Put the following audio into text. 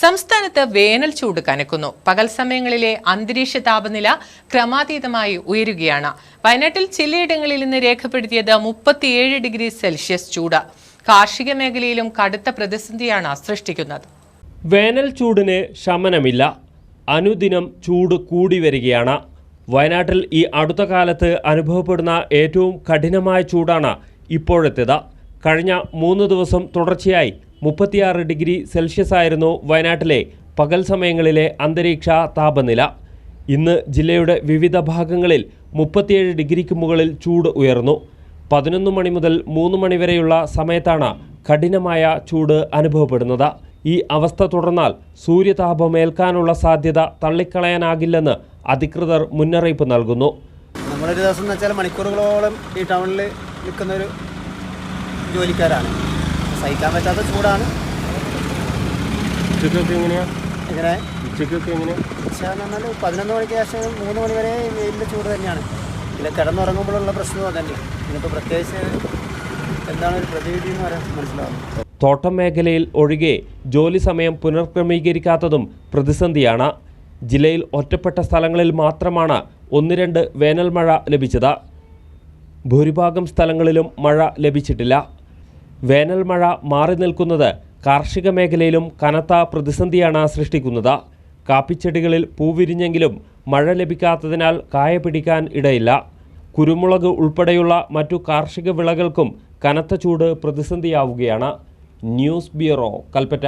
സംസ്ഥാനത്ത് വേനൽ ചൂട് കനക്കുന്നു. പകൽ സമയങ്ങളിലെ അന്തരീക്ഷ താപനില ക്രമാതീതമായി ഉയരുകയാണ്. വയനാട്ടിൽ ചിലയിടങ്ങളിൽ ഇന്ന് രേഖപ്പെടുത്തിയത് മുപ്പത്തിയേഴ് ഡിഗ്രി സെൽഷ്യസ് ചൂട്. കാർഷിക മേഖലയിലും കടുത്ത പ്രതിസന്ധിയാണ് സൃഷ്ടിക്കുന്നത്. വേനൽ ചൂടിന് ശമനമില്ല. അനുദിനം ചൂട് കൂടി വരികയാണ്. വയനാട്ടിൽ ഈ അടുത്ത കാലത്ത് അനുഭവപ്പെടുന്ന ഏറ്റവും കഠിനമായ ചൂടാണ് ഇപ്പോഴത്തേത്. കഴിഞ്ഞ മൂന്ന് ദിവസം തുടർച്ചയായി മുപ്പത്തിയാറ് ഡിഗ്രി സെൽഷ്യസ് ആയിരുന്നു വയനാട്ടിലെ പകൽ സമയങ്ങളിലെ അന്തരീക്ഷ താപനില. ഇന്ന് ജില്ലയുടെ വിവിധ ഭാഗങ്ങളിൽ മുപ്പത്തിയേഴ് ഡിഗ്രിക്ക് മുകളിൽ ചൂട് ഉയർന്നു. പതിനൊന്ന് മണി മുതൽ മൂന്ന് മണി വരെയുള്ള സമയത്താണ് കഠിനമായ ചൂട് അനുഭവപ്പെടുന്നത്. ഈ അവസ്ഥ തുടർന്നാൽ സൂര്യതാപമേൽക്കാനുള്ള സാധ്യത തള്ളിക്കളയാനാകില്ലെന്ന് അധികൃതർ മുന്നറിയിപ്പ് നൽകുന്നു. നമ്മളൊരു ദിവസം എന്ന് വെച്ചാൽ മണിക്കൂറുകളോളം ഈ ടൗണിൽ നിൽക്കുന്ന ഒരു ജോലിക്കാരാണ്. സഹിക്കാൻ പറ്റാത്ത ചൂടാണ്. ഉച്ചക്കൊക്കെ എങ്ങനെയാ? എങ്ങനെ? ഉച്ചക്കൊക്കെ എങ്ങനെയാണ് ഉച്ച എന്ന് പറഞ്ഞാൽ പതിനൊന്ന് മണിക്ക് ശേഷം മൂന്ന് മണി വരെ വെയിലിന്റെ ചൂട് തന്നെയാണ്. പിന്നെ കിടന്നുറങ്ങുമ്പോഴുള്ള പ്രശ്നവും അതന്നെ. ഇതിനിപ്പോൾ പ്രത്യേകിച്ച് എന്താണ് ഒരു പ്രതിവിധി എന്ന് പറയാൻ മനസ്സിലാവും തോട്ടം മേഖലയിൽ ഒഴികെ ജോലി സമയം പുനർക്രമീകരിക്കാത്തതും പ്രതിസന്ധിയാണ്. ജില്ലയിൽ ഒറ്റപ്പെട്ട സ്ഥലങ്ങളിൽ മാത്രമാണ് ഒന്ന് രണ്ട് വേനൽ മഴ ലഭിച്ചത്. ഭൂരിഭാഗം സ്ഥലങ്ങളിലും മഴ ലഭിച്ചിട്ടില്ല. വേനൽ മഴ മാറി നിൽക്കുന്നത് കാർഷിക മേഖലയിലും കനത്ത പ്രതിസന്ധിയാണ് സൃഷ്ടിക്കുന്നത്. കാപ്പിച്ചെടികളിൽ പൂവിരിഞ്ഞെങ്കിലും മഴ ലഭിക്കാത്തതിനാൽ കായ പിടിക്കാൻ ഇടയില്ല. കുരുമുളക് ഉൾപ്പെടെയുള്ള മറ്റു കാർഷിക വിളകൾക്കും കനത്ത ചൂട് പ്രതിസന്ധിയാവുകയാണ്. News bureau Kalpetta.